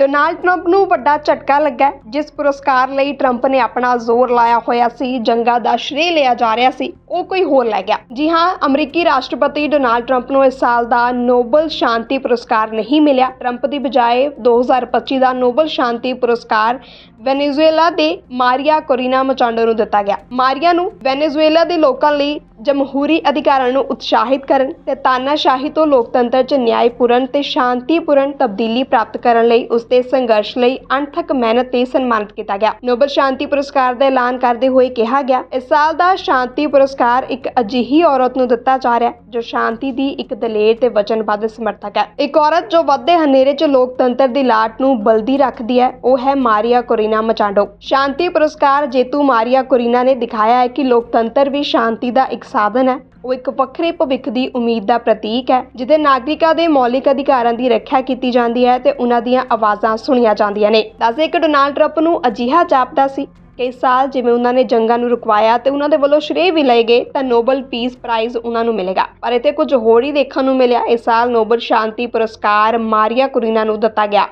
Donald Trump ਨੂੰ ਵੱਡਾ ਝਟਕਾ ਲੱਗਾ ਜਿਸ ਪੁਰਸਕਾਰ ਲਈ ਟਰੰਪ ਨੇ ਆਪਣਾ ਜ਼ੋਰ ਲਾਇਆ ਹੋਇਆ ਸੀ, ਜੰਗਾਂ ਦਾ ਸ਼੍ਰੇ ਲਿਆ ਜਾ ਰਿਹਾ ਸੀ, ਉਹ ਕੋਈ ਹੋਰ ਲੈ ਗਿਆ। ਜੀ ਹਾਂ, ਅਮਰੀਕੀ ਰਾਸ਼ਟਰਪਤੀ ਡੋਨਾਲਡ ਟਰੰਪ ਨੂੰ ਇਸ ਸਾਲ ਦਾ ਨੋਬਲ ਸ਼ਾਂਤੀ ਪੁਰਸਕਾਰ ਨਹੀਂ ਮਿਲਿਆ। ਟਰੰਪ ਦੀ ਬਜਾਏ 2025 ਦਾ ਨੋਬਲ ਸ਼ਾਂਤੀ ਪੁਰਸਕਾਰ ਵੈਨੇਜ਼ੁਏਲਾ ਦੇ ਮਾਰੀਆ ਕੋਰੀਨਾ ਮਚਾਂਡੋ ਨੂੰ ਦਿੱਤਾ ਗਿਆ। ਮਾਰੀਆ ਨੂੰ ਵੈਨੇਜ਼ੁਏਲਾ ਦੇ ਲੋਕਾਂ ਲਈ ਜਮਹੂਰੀ ਅਧਿਕਾਰਾਂ ਨੂੰ ਉਤਸ਼ਾਹਿਤ ਕਰਨ ਤੇ ਤਾਨਾਸ਼ਾਹੀ ਤੋਂ ਲੋਕਤੰਤਰ 'ਚ ਨਿਆਂਪੂਰਨ ਤੇ ਸ਼ਾਂਤੀਪੂਰਨ ਤਬਦੀਲੀ ਪ੍ਰਾਪਤ ਕਰਨ ਲਈ ਉਸ ਉਸਦੇ ਸੰਘਰਸ਼ ਲਈ ਅਣਥੱਕ ਮਿਹਨਤ ਤੇ ਸਨਮਾਨਿਤ ਕੀਤਾ ਗਿਆ। ਨੋਬਲ ਸ਼ਾਂਤੀ ਪੁਰਸਕਾਰ ਦਾ ਐਲਾਨ ਕਰਦੇ ਹੋਏ ਕਿਹਾ ਗਿਆ, ਇਸ ਸਾਲ ਦਾ ਸ਼ਾਂਤੀ ਪੁਰਸਕਾਰ ਇੱਕ ਅਜਿਹੀ ਔਰਤ ਨੂੰ ਦਿੱਤਾ ਜਾ ਰਿਹਾ ਹੈ ਜੋ ਸ਼ਾਂਤੀ ਦੀ ਇੱਕ ਦਲੇਰ ਤੇ ਵਚਨਬੱਧ ਸਮਰਥਕ ਹੈ। ਇੱਕ ਔਰਤ ਜੋ ਵੱਧਦੇ ਹਨੇਰੇ 'ਚ ਲੋਕਤੰਤਰ ਦੀ ਲਾਟ ਨੂੰ ਬਲਦੀ ਰੱਖਦੀ ਹੈ, ਉਹ ਹੈ ਮਾਰੀਆ ਕੋਰੀਨਾ ਮਚਾਂਡੋ। ਸ਼ਾਂਤੀ ਪੁਰਸਕਾਰ ਜੇਤੂ ਮਾਰੀਆ ਕੋਰੀਨਾ ਨੇ ਦਿਖਾਇਆ ਹੈ ਕਿ ਲੋਕਤੰਤਰ ਵੀ ਸ਼ਾਂਤੀ ਦਾ ਇੱਕ ਸਾਧਨ ਹੈ। ਉਹ ਇੱਕ ਵੱਖਰੇ ਭਵਿੱਖ ਦੀ ਉਮੀਦ ਦਾ ਪ੍ਰਤੀਕ ਹੈ ਜਿੱਥੇ ਨਾਗਰਿਕਾਂ ਦੇ ਮੌਲਿਕ ਅਧਿਕਾਰਾਂ ਦੀ ਰੱਖਿਆ ਕੀਤੀ ਜਾਂਦੀ ਹੈ ਤੇ ਉਹਨਾਂ ਦੀਆਂ ਆਵਾਜ਼ਾਂ ਸੁਣੀਆਂ ਜਾਂਦੀਆਂ ਨੇ। ਦੱਸਦੇ ਕਿ ਡੋਨਾਲਡ ਟਰੰਪ ਨੂੰ ਅਜਿਹਾ ਜਾਪਦਾ ਸੀ ਕਈ ਸਾਲ ਜਿਵੇਂ ਉਹਨਾਂ ਨੇ ਜੰਗਾਂ ਨੂੰ ਰੁਕਵਾਇਆ ਤੇ ਉਹਨਾਂ ਦੇ ਵੱਲੋਂ ਸ਼੍ਰੇਅ ਵੀ ਲਏ ਗਏ, ਤਾਂ ਨੋਬਲ ਪੀਸ ਪ੍ਰਾਈਜ਼ ਉਹਨਾਂ ਨੂੰ ਮਿਲੇਗਾ। ਪਰ ਇੱਥੇ ਕੁਝ ਹੋਰ ਹੀ ਦੇਖਣ ਨੂੰ ਮਿਲਿਆ। ਇਸ ਸਾਲ ਨੋਬਲ ਸ਼ਾਂਤੀ ਪੁਰਸਕਾਰ ਮਾਰੀਆ ਕੁਰੀਨਾ ਨੂੰ ਦਿੱਤਾ ਗਿਆ।